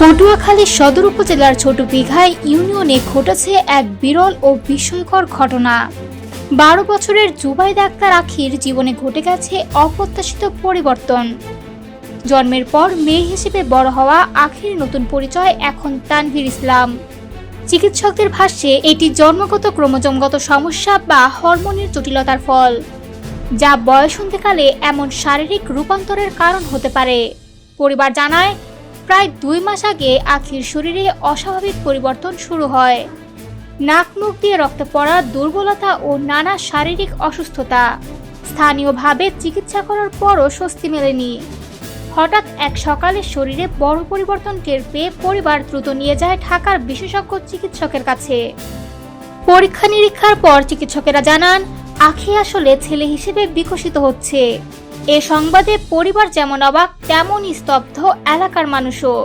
পটুয়াখালী সদর উপজেলার ছোট বিঘায় ইউনিয়নে ঘটেছে এক বিরল ও বিস্ময়কর ঘটনা। বারো বছরের জুবাই ডাক্তার আখির জীবনে ঘটে গেছে অপ্রত্যাশিত পরিবর্তন। জন্মের পর মেয়ে হিসেবে বড় হওয়া আখির নতুন পরিচয় এখন তানভীর ইসলাম। চিকিৎসকদের ভাষ্যে, এটি জন্মগত ক্রোমোজোমগত সমস্যা বা হরমোনের জটিলতার ফল, যা বয়সন্ধিকালে এমন শারীরিক রূপান্তরের কারণ হতে পারে। পরিবার জানায় প্রায় দুই মাস আগে আখির শরীরে অস্বাভাবিক পরিবর্তন শুরু হয়। নাক মুখ দিয়ে রক্ত পড়া দুর্বলতা ও নানা শারীরিক অসুস্থতা। স্থানীয়ভাবে চিকিৎসা করার পরও স্বস্তি মেলেনি। হঠাৎ এক সকালে শরীরে বড় পরিবর্তন টের পেয়ে পরিবার দ্রুত নিয়ে যায় ঢাকার বিশেষজ্ঞ চিকিৎসকের কাছে। পরীক্ষা নিরীক্ষার পর চিকিৎসকেরা জানান, আখি আসলে ছেলে হিসেবে বিকশিত হচ্ছে। এ সংবাদে পরিবার যেমন অবাক তেমনই স্তব্ধ এলাকার মানুষও।